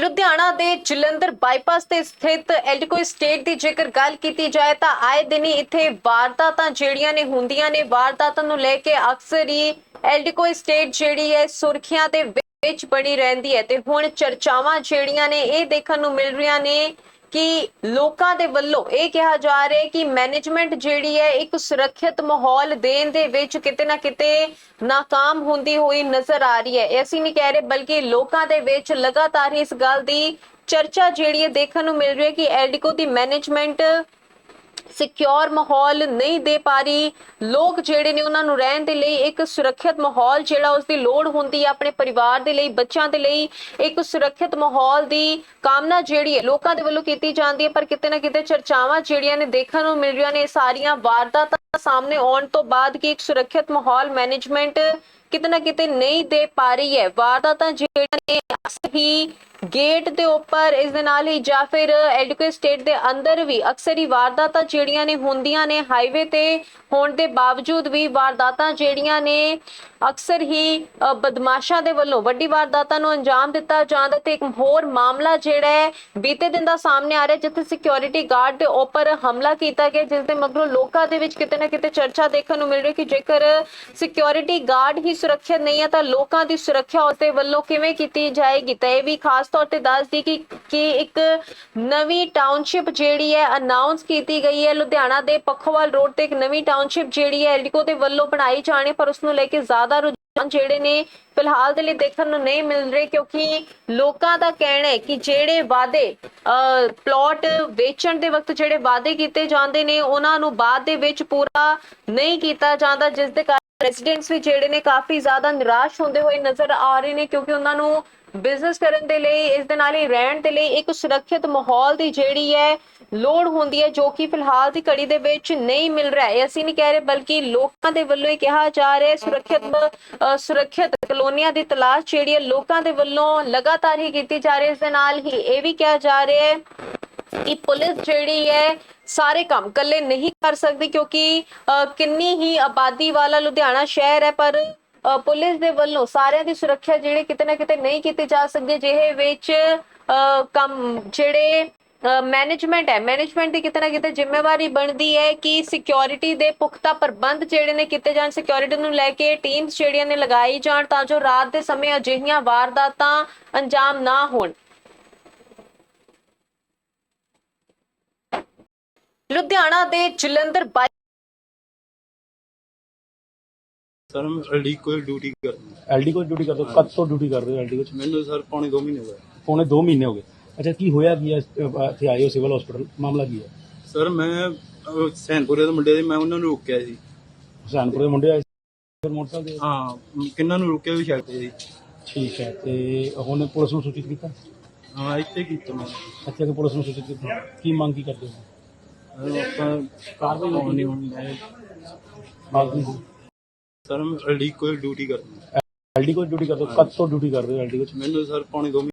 ਲੁਧਿਆਣਾ ਦੇ ਜਲੰਧਰ ਬਾਈਪਾਸ ਤੇ ਸਥਿਤ ਐਲਡਕੋ ਸਟੇਟ ਦੀ ਜੇਕਰ ਗੱਲ ਕੀਤੀ ਜਾਏ ਤਾਂ ਆਏ ਦਿਨ ਹੀ ਇੱਥੇ ਵਾਰਦਾਤਾਂ ਜਿਹੜੀਆਂ ਨੇ ਹੁੰਦੀਆਂ ਨੇ, ਵਾਰਦਾਤਾਂ ਨੂੰ ਲੈ ਕੇ ਅਕਸਰ ਹੀ ਐਲਡਕੋ ਸਟੇਟ ਜਿਹੜੀ ਹੈ ਸੁਰਖੀਆਂ ਦੇ ਵਿੱਚ ਬਣੀ ਰਹਿੰਦੀ ਹੈ ਤੇ ਹੁਣ ਚਰਚਾਵਾਂ ਜਿਹੜੀਆਂ ਨੇ ਇਹ ਦੇਖਣ ਨੂੰ ਮਿਲ ਰਹੀਆਂ ਨੇ ਕਿ ਲੋਕਾਂ ਦੇ ਵੱਲੋਂ ਇਹ ਕਿਹਾ ਜਾ ਰਿਹਾ ਹੈ ਕਿ ਮੈਨੇਜਮੈਂਟ ਜਿਹੜੀ ਹੈ ਇੱਕ ਸੁਰੱਖਿਅਤ ਮਾਹੌਲ ਦੇਣ ਦੇ ਵਿੱਚ ਕਿਤੇ ਨਾ ਕਿਤੇ ਨਾਕਾਮ ਹੁੰਦੀ ਹੋਈ ਨਜ਼ਰ ਆ ਰਹੀ ਹੈ। ਅਸੀਂ ਨਹੀਂ ਕਹਿ ਰਹੇ, ਬਲਕਿ ਲੋਕਾਂ ਦੇ ਵਿੱਚ ਲਗਾਤਾਰ ਇਸ ਗੱਲ ਦੀ ਚਰਚਾ ਜਿਹੜੀ ਹੈ ਦੇਖਣ ਨੂੰ ਮਿਲ ਰਹੀ ਹੈ ਕਿ ਐਲਡੀਕੋ ਦੀ ਮੈਨੇਜਮੈਂਟ ਸਿਕਿਉਰ ਮਾਹੌਲ ਨਹੀਂ ਦੇ ਪਾ ਰਹੀ। ਲੋਕ ਜਿਹੜੇ ਨੇ ਉਹਨਾਂ ਨੂੰ ਰਹਿਣ ਦੇ ਲਈ ਇੱਕ ਸੁਰੱਖਿਅਤ ਮਾਹੌਲ ਜਿਹੜਾ ਉਸ ਦੀ ਲੋੜ ਹੁੰਦੀ ਹੈ ਆਪਣੇ ਪਰਿਵਾਰ ਦੇ ਲਈ, ਬੱਚਿਆਂ ਦੇ ਲਈ, ਇੱਕ ਸੁਰੱਖਿਅਤ ਮਾਹੌਲ ਦੀ ਕਾਮਨਾ ਜਿਹੜੀ ਹੈ ਲੋਕਾਂ ਦੇ ਵੱਲੋਂ ਕੀਤੀ ਜਾਂਦੀ ਹੈ। ਪਰ ਕਿਤੇ ਨਾ ਕਿਤੇ ਚਰਚਾਵਾਂ ਜਿਹੜੀਆਂ ਨੇ ਦੇਖਣ ਨੂੰ ਮਿਲ ਰਹੀਆਂ ਨੇ, ਸਾਰੀਆਂ ਵਾਰਦਾਤਾਂ ਸਾਹਮਣੇ ਆਉਣ ਤੋਂ ਬਾਅਦ ਕਿ ਇੱਕ ਸੁਰੱਖਿਅਤ ਮਾਹੌਲ ਮੈਨੇਜਮੈਂਟ ਕਿਤੇ ਨਾ ਕਿਤੇ ਨਹੀਂ ਦੇ ਪਾ ਰਹੀ ਹੈ। ਵਾਰਦਾਤਾਂ ਜਿਹੜੀਆਂ ਨੇ, ਅਕਸਰ ਹੀ ਗੇਟ ਦੇ ਉੱਪਰ ਇਸ ਦੇ ਨਾਲ ਹੀ ਜਾਂ ਫਿਰ ਐਡੂਕੇਟ ਸਟੇਟ ਦੇ ਅੰਦਰ ਵੀ ਅਕਸਰ ਹੀ ਵਾਰਦਾਤਾਂ ਜਿਹੜੀਆਂ ਨੇ ਹੁੰਦੀਆਂ ਨੇ ਹਾਈਵੇ ਤੇ ਹੋਣ ਦੇ ਬਾਵਜੂਦ ਵੀ ਵਾਰਦਾਤਾਂ ਜਿਹੜੀਆਂ ਨੇ, ਅਕਸਰ ਹੀ ਬਦਮਾਸ਼ਾਂ ਦੇ ਵੱਲੋਂ ਵੱਡੀ ਵਾਰਦਾਤਾਂ ਨੂੰ ਅੰਜਾਮ ਦਿੱਤਾ ਜਾਂਦਾ ਤੇ ਇੱਕ ਹੋਰ ਮਾਮਲਾ ਜਿਹੜਾ ਹੈ, ਬੀਤੇ ਦਿਨ ਦਾ ਸਾਹਮਣੇ ਆ ਰਿਹਾ ਜਿੱਥੇ ਸਿਕਿਉਰਿਟੀ ਗਾਰਡ ਦੇ ਉੱਪਰ ਹਮਲਾ ਕੀਤਾ ਗਿਆ, ਜਿਸ ਦੇ ਮਗਰੋਂ ਲੋਕਾਂ ਦੇ ਵਿੱਚ ਕਿਤੇ ਨਾ ਕਿਤੇ ਚਰਚਾ ਦੇਖਣ ਨੂੰ ਮਿਲ ਰਹੀ ਕਿ ਜੇਕਰ ਸਿਕਿਉਰਿਟੀ ਗਾਰਡ ਹੀ ਸੁਰੱਖਿਅਤ ਨਹੀਂ ਹੈ ਤਾਂ ਲੋਕਾਂ ਦੀ ਸੁਰੱਖਿਆ ਉਸ ਵੱਲੋਂ ਕਿਵੇਂ ਕੀਤੀ ਜਾਏਗੀ? ਤਾਂ ਇਹ ਵੀ ਖਾਸ ਤੌਰ ਤੇ ਦੱਸਦੀ ਕਿ ਕਿ ਇੱਕ ਨਵੀਂ ਟਾਊਨਸ਼ਿਪ ਜਿਹੜੀ ਹੈ ਅਨਾਉਂਸ ਕੀਤੀ ਗਈ ਹੈ। ਲੁਧਿਆਣਾ ਦੇ ਪੱਖੋਵਾਲ ਰੋਡ ਤੇ ਇੱਕ ਨਵੀਂ ਟਾਊਨਸ਼ਿਪ ਜਿਹੜੀ ਹੈ ਐਲਡੀਕੋ ਦੇ ਵੱਲੋਂ ਬਣਾਈ ਜਾਣੀ ਪਰ ਉਸ ਨੂੰ ਲੈ ਕੇ ਜ਼ਿਆਦਾ ਰੁਝਾਨ ਜਿਹੜੇ ਨੇ ਫਿਲਹਾਲ ਦੇ ਲਈ ਦੇਖਣ ਨੂੰ ਨਹੀਂ ਮਿਲ ਰਹੇ ਕਿਉਂਕਿ ਲੋਕਾਂ ਦਾ ਕਹਿਣਾ ਹੈ ਕਿ ਜਿਹੜੇ ਵਾਅਦੇ ਪਲਾਟ ਵੇਚਣ ਦੇ ਵਕਤ ਜਿਹੜੇ ਵਾਅਦੇ ਕੀਤੇ ਜਾਂਦੇ ਨੇ ਉਹਨਾਂ ਨੂੰ ਬਾਅਦ ਦੇ ਵਿੱਚ ਪੂਰਾ ਨਹੀਂ ਕੀਤਾ ਜਾਂਦਾ ਜਿਸ ਦੇ ਕਾਰਨ ਰੈਜ਼ੀਡੈਂਟਸ ਵੀ ਜਿਹੜੇ ਨੇ ਕਾਫੀ ਜ਼ਿਆਦਾ ਨਿਰਾਸ਼ ਹੁੰਦੇ ਹੋਏ ਨਜ਼ਰ ਆ ਰਹੇ ਨੇ ਕਿਉਂਕਿ ਉਹਨਾਂ ਨੂੰ ਬਿਜ਼ਨਸ ਕਰਨ ਦੇ ਲਈ ਇਸ ਦੇ ਨਾਲ ਹੀ ਰਹਿਣ ਦੇ ਲਈ ਇੱਕ ਸੁਰੱਖਿਅਤ ਮਾਹੌਲ ਦੀ ਜਿਹੜੀ ਹੈ ਲੋੜ ਹੁੰਦੀ ਹੈ ਜੋ ਕਿ ਫਿਲਹਾਲ ਦੀ ਘੜੀ ਦੇ ਵਿੱਚ ਨਹੀਂ ਮਿਲ ਰਿਹਾ ਹੈ। ਅਸੀਂ ਨਹੀਂ ਕਹਿ ਰਹੇ ਬਲਕਿ ਲੋਕਾਂ ਦੇ ਵੱਲੋਂ ਇਹ ਕਿਹਾ ਜਾ ਰਿਹਾ ਹੈ ਸੁਰੱਖਿਅਤ ਅ, ਸੁਰੱਖਿਅਤ ਕਲੋਨੀਆਂ ਦੀ ਤਲਾਸ਼ ਜਿਹੜੀ ਹੈ ਲੋਕਾਂ ਦੇ ਵੱਲੋਂ ਲਗਾਤਾਰ ਹੀ ਕੀਤੀ ਜਾ ਰਹੀ ਹੈ। ਇਸ ਦੇ ਨਾਲ ਹੀ ਇਹ ਵੀ ਕਿਹਾ ਜਾ ਰਿਹਾ ਹੈ ਕਿ ਪੁਲਿਸ ਜਿਹੜੀ ਹੈ ਸਾਰੇ ਕੰਮ ਇਕੱਲੇ ਨਹੀਂ ਕਰ ਸਕਦੀ ਕਿਉਂਕਿ ਕਿੰਨੀ ਹੀ ਆਬਾਦੀ ਵਾਲਾ ਲੁਧਿਆਣਾ ਸ਼ਹਿਰ ਹੈ ਪਰ ਪੁਲਿਸ ਦੇ ਵੱਲੋਂ ਸਾਰਿਆਂ ਦੀ ਸੁਰੱਖਿਆ ਜਿਹੜੀ ਕਿਤੇ ਨਾ ਕਿਤੇ ਨਹੀਂ ਕੀਤੀ ਜਾ ਸਕਦੀ ਜਿਹੇ ਵਿੱਚ ਅ, ਕੰਮ ਜਿਹੜੇ ਮੈਨੇਜਮੈਂਟ ਹੈ। ਮੈਨੇਜਮੈਂਟ ਦੀ ਕਿਤੇ ਨਾ ਕਿਤੇ ਜ਼ਿੰਮੇਵਾਰੀ ਬਣਦੀ ਹੈ ਕਿ ਸਿਕਿਉਰਿਟੀ ਦੇ ਪੁਖਤਾ ਪ੍ਰਬੰਧ ਜਿਹੜੇ ਨੇ ਕੀਤੇ ਜਾਣ। ਸਿਕਿਉਰਿਟੀ ਨੂੰ ਲੈ ਕੇ ਟੀਮਸ ਜਿਹੜੀਆਂ ਨੇ ਲਗਾਈ ਜਾਣ ਤਾਂ ਜੋ ਰਾਤ ਦੇ ਸਮੇਂ ਅਜਿਹੀਆਂ ਵਾਰਦਾਤਾਂ ਅੰਜਾਮ ਨਾ ਹੋਣ। ਲੁਧਿਆਣਾ ਦੇ ਜਲੰਧਰ ਬਾਈ ਸਰ ਮੈਂ ਐਲਡੀ ਕੋਈ ਡਿਊਟੀ ਕਰਦੀ ਐਲਡੀ ਕੋਲ ਡਿਊਟੀ ਕਰਦੇ ਹੋ? ਕਦ ਤੋਂ ਡਿਊਟੀ ਕਰਦੇ ਹੋ ਐਲਡੀ ਕੋਲ ਮੈਨੂੰ ਸਰ ਪੌਣੇ 2 ਮਹੀਨੇ ਹੋਏ ਪੌਣੇ 2 ਮਹੀਨੇ ਹੋ ਗਏ। ਅੱਛਾ ਕੀ ਹੋਇਆ ਕੀ ਹੈ ਇੱਥੇ ਆਏ ਹੋ ਸਿਵਲ ਹਸਪੀਟਲ? ਮਾਮਲਾ ਕੀ ਹੈ? ਸਰ ਮੈਂ ਅਹ, ਸੈਨਪੁਰੇ ਦੇ ਮੁੰਡੇ ਦੇ ਮੈਂ ਉਹਨਾਂ ਨੂੰ ਰੋਕਿਆ ਸੀ ਹੁਸੈਨਪੁਰ ਦੇ ਮੁੰਡੇ ਆਏ ਸੀ? ਫਿਰ ਮੋਟਰਸਾਈਕਲ ਤੇ ਹਾਂ ਕਿੰਨਾਂ ਨੂੰ ਰੋਕਿਆ ਵੀ ਸ਼ੱਕ ਸੀ ਠੀਕ ਹੈ ਤੇ ਹੁਣ ਪੁਲਿਸ ਨੂੰ ਸੂਚਿਤ ਕੀਤਾ? ਹਾਂ ਇੱਥੇ ਕੀਤਾ ਮੈਂ। ਇੱਥੇ ਕਿ ਪੁਲਿਸ ਨੂੰ ਸੂਚਿਤ ਕੀਤਾ? ਕੀ ਮੰਗ ਕੀ ਕਰਦੇ ਹੋ? ਅਹ, ਆਪਾਂ ਕਾਰਵਾਈ ਹੋਣੀ ਹੋਣੀ। ਹੈ ਬਾਕੀ ਸਰ ਮੈਂ ਐਲਡੀ ਕੋਈ ਡਿਊਟੀ ਕਰਦੀ। ਐਲਡੀ ਕੋਲ ਡਿਊਟੀ ਕਰਦੇ ਹੋ? ਕਦ ਤੋਂ ਡਿਊਟੀ ਕਰਦੇ ਹੋ ਐਲਡੀ ਕੋਲ? ਮੈਨੂੰ ਸਰ ਪੌਣੇ 2